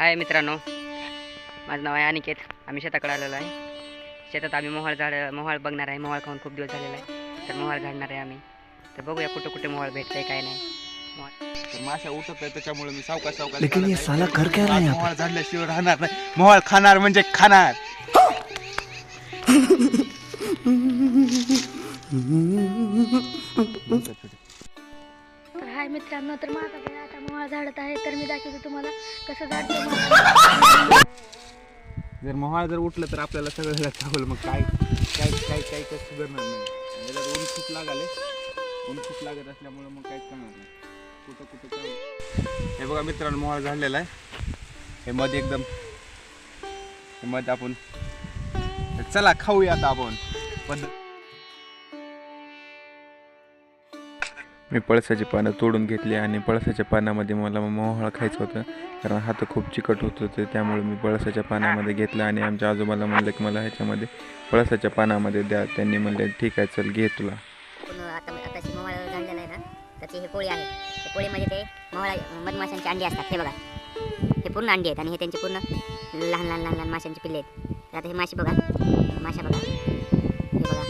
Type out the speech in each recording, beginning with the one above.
हाय मित्रांनो. माझं नाव आहे अनिकेत. आम्ही शेताकडे आलेलो आहे. शेतात आम्ही मोहाळ झाड मोहाळ बघणार आहे. मोहाळ खाऊन खूप दिवस झालेला आहे तर मोहाळ झाडणार आहे आम्ही. तर बघूया कुठं कुठे मोहाळ भेटतंय काय नाही. माशा उठत आहे त्याच्यामुळे मी सावकाश सावकाश लेकिन ये काढत साला आहे. कर क्या रहा है यहाँ पे? मोहाळ झाडल्याशिवाय राहणार नाही. मोहाळ खाणार म्हणजे खाणार. मित्रांनो तर माझा आता मोहळा झाडत आहे. तर मी दाखवतो तुम्हाला कसं झाडते जर मोहाळ जर उठलं तर आपल्याला सगळं चावलं मग काय काय काय काय काय सुधारणार नाही आणि त्याच्यात ऊन खूप लागाले ऊन खूप लागत असल्यामुळे मग काहीच करणार नाही. कुठं कुठं काय? हे बघा मित्रांनो मोहाळ झालेला आहे. हे मध एकदम हे मध आपण तर चला खाऊया आता आपण. पद्धत मी पळसाची पानं तोडून घेतली आणि पळसाच्या पानामध्ये मला मोहळ खायचं होतं. कारण हात खूप चिकट होत होते. त्यामुळे मी पळसाच्या पानामध्ये घेतलं आणि आमच्या आजोबाला म्हणलं की मला ह्याच्यामध्ये पळसाच्या पानामध्ये द्या. त्यांनी म्हणले ठीक आहे चल घे तुला. पूर्ण आता आताची मोहळ झालेला आहे ना त्याची ही पोळी आहे. पोळीमध्ये ते मोहळा मधमाशांचे अंडी असतात हे बघा. हे पूर्ण अंडी आहेत आणि हे त्यांचे पूर्ण लहान लहान लहान लहान माशांचे पिल्ले आहेत. आता हे मासे बघा. माशा बघा. हे बघा.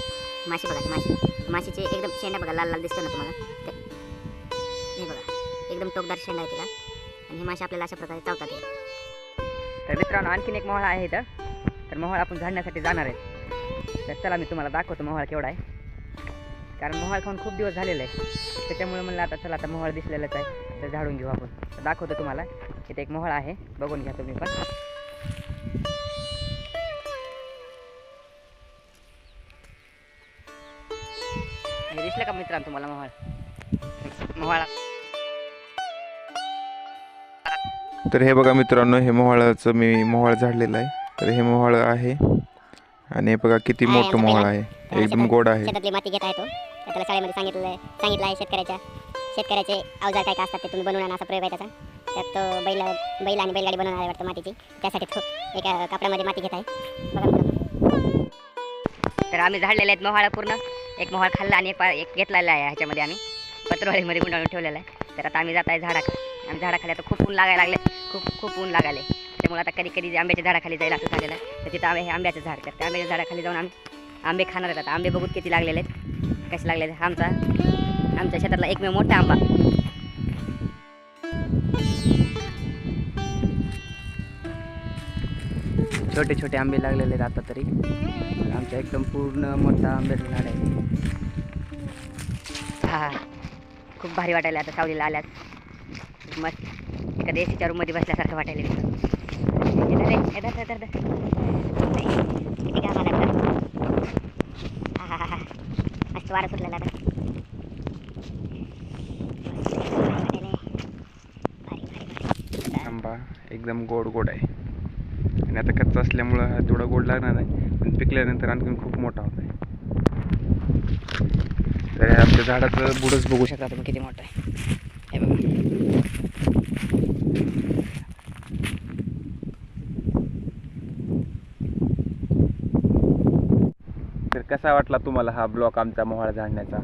माशी बघा माशी. माशीचे एकदम शेंडा बघा लाल लाल दिसतो ना तुम्हाला? ते हे बघा एकदम टोकदार शेंडा आहे तिला. आणि हे मासे आपल्याला अशा प्रकारे चावतात. तर मित्रांनो आणखीन एक मोहाळ आहे इथं. तर मोहाळ आपण झाडण्यासाठी जाणार आहे. तर चला मी तुम्हाला दाखवतो मोहाळ केवढा आहे. कारण मोहाळ खाऊन खूप दिवस झालेला आहे. त्याच्यामुळे म्हणलं आता चला आता मोहाळ दिसलेलंच आहे. तर झाडून घेऊ आपण. तर दाखवतो तुम्हाला. इथे एक मोहाळ आहे. बघून घ्या तुम्ही पण. हे दिसलं का मित्रांनो तुम्हाला मोहाळ मोहाळ. तर हे बघा मित्रांनो हे मोहळाचं मी मोहळ झाडलेलं आहे. तर हे मोहळ आहे. आणि हे बघा किती आहे मोठं मोहळ. आहे. एकदम गोड आहे. शेतातली माती घेता येतो तर त्याला शाळेमध्ये सांगितलं सांगितलं आहे शेतकऱ्याच्या शेतकऱ्याचे अवजार काय काय असतात ते तुम्ही बनवून आणा असा प्रयोग आहे त्याचा. त्यात तो बैल बैल आणि बैलगाडी बनवणार आहे वाटतं मातीची. त्यासाठी तो एका कापडामध्ये माती घेत आहे. बघा मित्रांनो. तर आम्ही झाडलेले आहेत मोहाळा पूर्ण. एक मोहाळ खाल्ला आणि एक पा एक घेतलेला आहे ह्याच्यामध्ये आम्ही. पत्रवाळीमध्ये गुंडाळून ठेवलेला आहे. तर आता आम्ही जात आहे झाडाखाली आम्ही झाडाखाली आता खूप ऊन लागायला लागले. खूप खूप ऊन लागायले. त्यामुळे आता कधी कधी आंब्याच्या झाडाखाली जायला असं झालेलं आहे तर तिथं आम्ही हे आंब्याचं झाड तर त्या आंब्याच्या झाडाखाली जाऊन आम्ही आंबे खाणार आहेत. आता आंबे बघून किती लागलेले आहेत. कसे लागलेले आहेत. आमचा आमच्या शेतातला एकमेव मोठा आंबा. छोटे छोटे आंबे लागलेले आहेत आता तरी. आमच्या एकदम पूर्ण मोठा आंब्याचं झाड आहे. हा खूप भारी वाटायला आता सावलीला आल्यात. मस्त. एखाद्या एसीच्या रूममध्ये बसल्यासारखं वाटायला किती आला मस्त वारं आता. मस्त आंबा एकदम गोड गोड आहे. आणि आता कच्चा असल्यामुळं हा तेवढा गोड लागणार नाही. पण पिकल्यानंतर आणखीन खूप मोठा होत आहे तर आपल्या झाडाचं बुडच बघू बघू शकता तुम्ही. किती मोठं आहे. हे बघा. तर कसा वाटला तुम्हाला हा ब्लॉक आमचा मोहाळ झाडण्याचा?